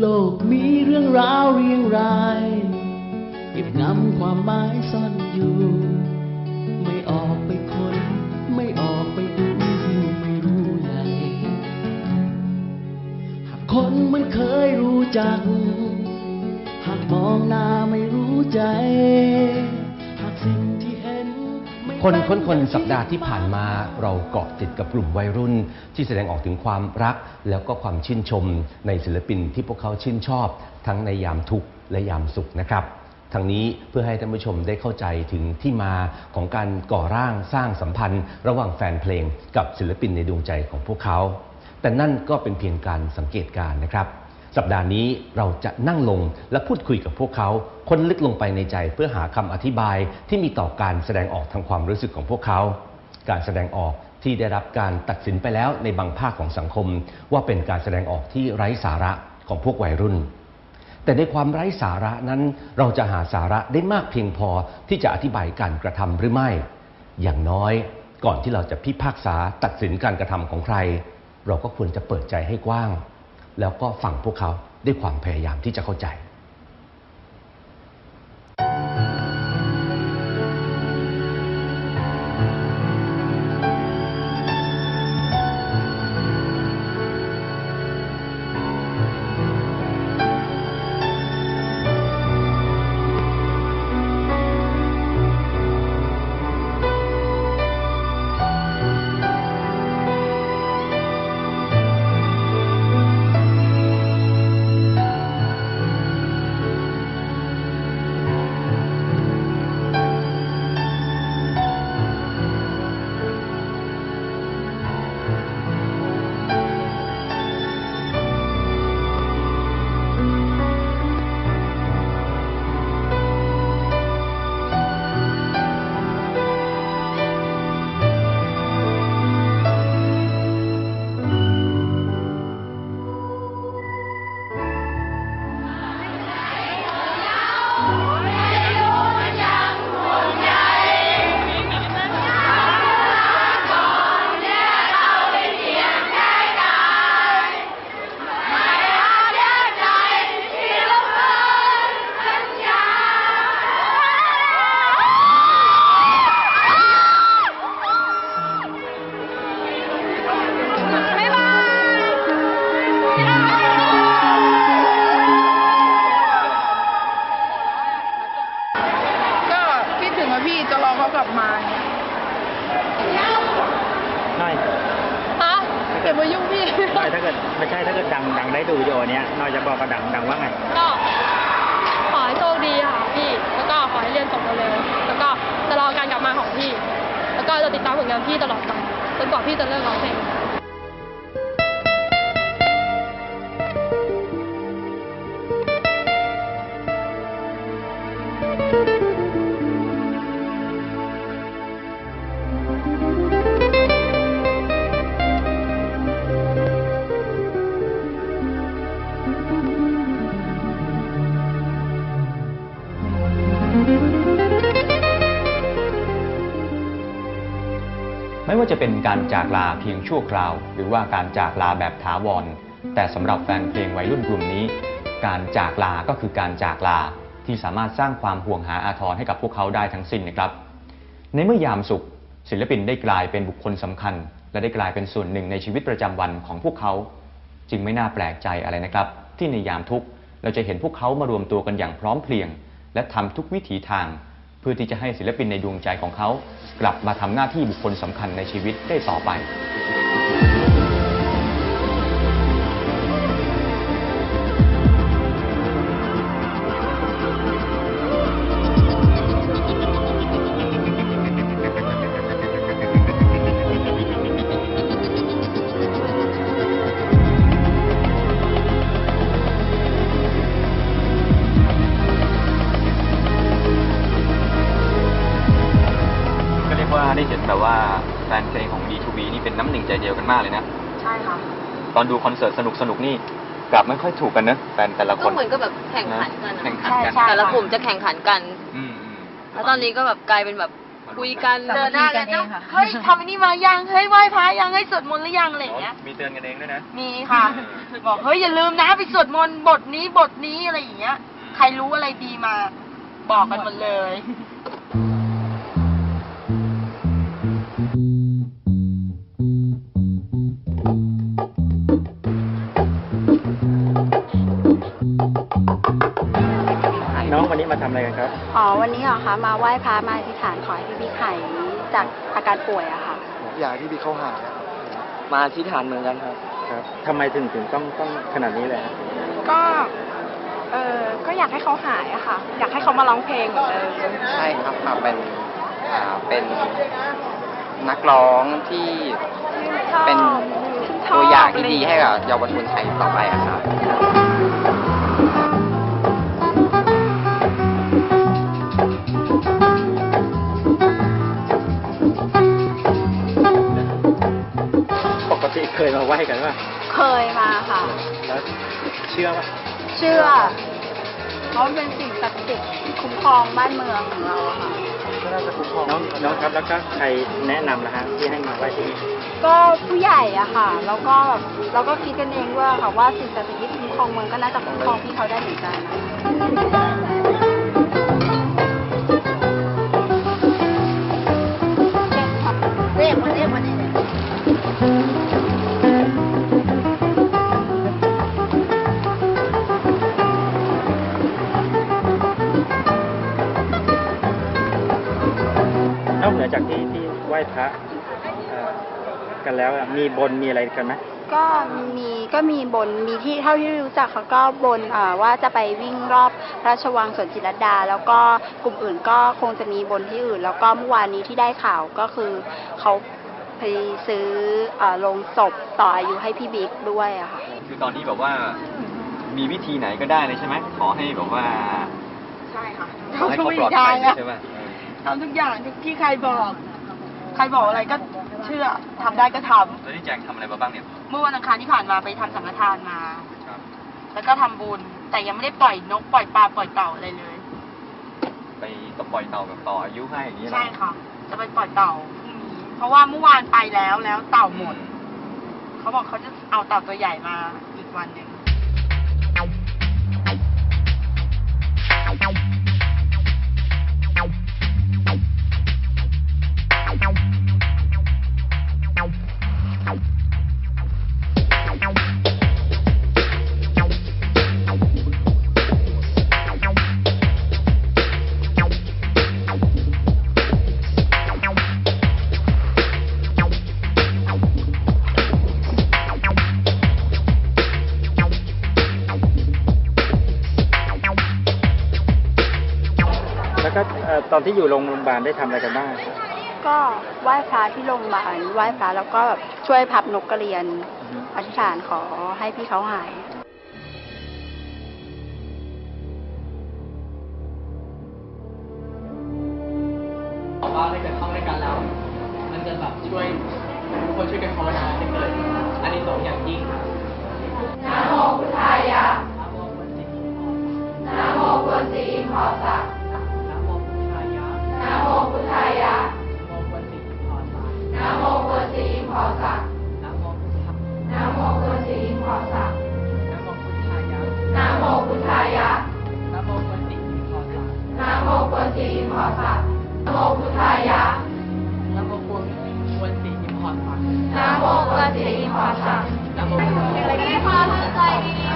โลกมีเรื่องราวเรียงราย เก็บงำความหมายซ่อนอยู่ ไม่ออกไปคน ไม่ออกไปดูยิ่ไม่รู้ใหญ่หากคนมันเคยรู้จัก หากมองหน้าไม่รู้ใจ คนค้นคนสัปดาห์ที่ผ่านมาเราเกาะติดกับกลุ่มวัยรุ่น ที่แสดงออกถึงความรัก แล้วก็ความชื่นชมในศิลปินที่พวกเขาชื่นชอบ ทั้งในยามทุกข์และยามสุขนะครับทั้งนี้เพื่อให้ท่านผู้ชมได้เข้าใจถึงที่มาของการก่อร่างสร้างสัมพันธ์ ระหว่างแฟนเพลงกับศิลปินในดวงใจของพวกเขา แต่นั่นก็เป็นเพียงการสังเกตการนะครับ สัปดาห์นี้เราจะนั่งลงและพูดคุยกับพวกเขาค้นลึกลงไปในใจเพื่อหาคำอธิบายที่มีต่อการแสดงออกทางความรู้สึกของพวกเขา การแสดงออกที่ได้รับการตัดสินไปแล้วในบางภาคของสังคม ว่าเป็นการแสดงออกที่ไร้สาระของพวกวัยรุ่น แต่ในความไร้สาระนั้น เราจะหาสาระได้มากเพียงพอที่จะอธิบายการกระทำหรือไม่ อย่างน้อย ก่อนที่เราจะพิพากษาตัดสินการกระทำของใคร เราก็ควรจะเปิดใจให้กว้าง แล้วก็ฟังพวกเขาด้วยความพยายามที่จะเข้าใจ เขากลับมาน้อยฮะเก็บมายุ่งพี่น้อยถ้าเกิดไม่ใช่ถ้าเกิดดังดังได้ดูวิดีโอเนี้ยน้อยจะบอกกับดังดังว่าไง ก็ขอให้โชคดีค่ะพี่ แล้วก็ขอให้เรียนจบเร็วๆแล้วก็จะรอการกลับมาของพี่ แล้วก็จะติดตามผลงานพี่ตลอดไปจนกว่าพี่จะเลิกร้องเพลง ว่าจะเป็นการจากลาเพียงชั่วคราว หรือว่าการจากลาแบบถาวร แต่สำหรับแฟนเพลงวัยรุ่นกลุ่มนี้ การจากลาก็คือการจากลาที่สามารถสร้างความห่วงหาอาทรให้กับพวกเขาได้ทั้งสิ้นนะครับ ในเมื่อยามสุข ศิลปินได้กลายเป็นบุคคลสำคัญ และได้กลายเป็นส่วนหนึ่งในชีวิตประจำวันของพวกเขา จึงไม่น่าแปลกใจอะไรนะครับ ที่ในยามทุกข์เราจะเห็นพวกเขามารวมตัวกันอย่างพร้อมเพรียง และทำทุกวิถีทาง พื่อที่จะให้ศิลปินในดวงใจของเขา กลับมาทำหน้าที่บุคคลสำคัญในชีวิตได้ต่อไป นี่เป็นน้ำหนึ่งใจเดียวกันมากเลยนะ ใช่ค่ะ ตอนดูคอนเสิร์ตสนุกสนุกๆนี่กลับไม่ค่อยถูกกันนะแฟนแต่ละคก็นเหมือนกับแบบแข่งขันกันอะแข่งขันกันแต่ละกลุ่มจะแข่งขันกัน อืมอืมแล้วตอนนี้ก็แบบกลายเป็นแบบคุยกันเดินหน้ากันเองค่ะเฮ้ยทำอันนี้มายัง เฮ้ยไหว้พระยัง เฮ้ยสวดมนต์หรือยังอะไรอย่างเงี้ย มีเตือนกันเองด้วยนะ มีค่ะ บอกเฮ้ยอย่าลืมนะไปสวดมนต์บทนี้บทนี้อะไรอย่างเงี้ย ใครรู้อะไรดีมา บอกกันหมดเลย น้องวันนี้มาทำอะไรกันครับ อ๋อ วันนี้เหรอคะ มาไหว้พระมาอธิษฐานขอให้พี่บิ๊กหายจากอาการป่วยอะค่ะ อยากให้พี่บิ๊กเขาหายอะมาที่ฐานเหมือนกันครับ ครับทำไมถึงถึงต้องต้องขนาดนี้เลยครับก็ เออก็อยากให้เขาหายอะค่ะ อยากให้เขามาร้องเพลงเหมือนเดิมใช่ครับมาเป็นอ่าเป็นนักร้องที่เป็นตัวอย่างที่ดีให้กับเยาวชนไทยต่อไปอะครับ เคยมาไหว้กันป่ะเคยมาค่ะ แล้วเชื่อป่ะเชื่อ เพราะมันเป็นสิ่งศักดิ์สิทธิ์ที่คุ้มครองบ้านเมืองของเราอะค่ะ น้องน้องครับแล้วก็ใครแนะนำนะฮะที่ให้มาไหว้ที่นี่ ก็ผู้ใหญ่อะค่ะ แล้วก็แบบเราก็คิดกันเองด้วยค่ะว่าสิ่งศักดิ์สิทธิ์ที่คุ้มครองเมืองก็น่าจะคุ้มครองพี่เขาได้เหมือนกัน อกเหนือจากที่ที่ไหว้พระเอ่อกันแล้วอะมีบนมีอะไรกันไหมก็มีก็มีบนมีที่เท่าที่รู้จักเขาก็บนอ่าว่าจะไปวิ่งรอบพระราชวังสวนจิตรลดา แล้วก็กลุ่มอื่นก็คงจะมีบนที่อื่น แล้วก็เมื่อวานนี้ที่ได้ข่าวก็คือเขาไปซื้ออาลงศพต่ออายุให้พี่บิ๊กด้วยอะค่ะ คือตอนนี้แบบว่ามีวิธีไหนก็ได้เลยใช่ไหมขอให้แบบว่าใช่ค่ะขอให้ทำทุเขากปลอดอย่าภังยเลยอะใช่ไหมเออ ทำทุกอย่างที่ใครบอก ใครบอกอะไรก็เชื่อทำได้ก็ทำแล้วที่แจงทำอะไรมาบ้างเนี่ยเมื่อวันอังคารที่ผ่านมาไปทำสังฆทานมา ครับ แล้วก็ทำบุญ แต่ยังไม่ได้ปล่อยนกปล่อยปลาปล่อยเต่าอะไรเลย ไปตบปล่อยเต่าแบบต่ออายุให้อย่างนี้เหรอใช่ค่ะ จะไปปล่อยเต่าพรุ่งนี้เพราะว่าเมื่อวานไปแล้วแล้วเต่าหมด เขาบอกเขาจะเอาเต่าตัวใหญ่มาอีกวันหนึ่งแก็เอ่อตอนที่อยู่โรงพยาบาลได้ทำอะไรกันบ้างก็ไหว้พระที่โรงพยาบาลไหว้พระแล้วก็แบบช่วยพับนกกระเรียนอธิษฐานขอให้พี่เขาหาย บอกว่าถ้าเกิดเข้าด้วยกันแล้ว มันจะแบบช่วยทุกคนช่วยกันภาวนาให้เกิดอันนี้สองส์อย่างยิ่งครับนะโมพุทธายะนะโมพุทธิ นะโมพุทธิพอสัก 花上然后就会有一樱花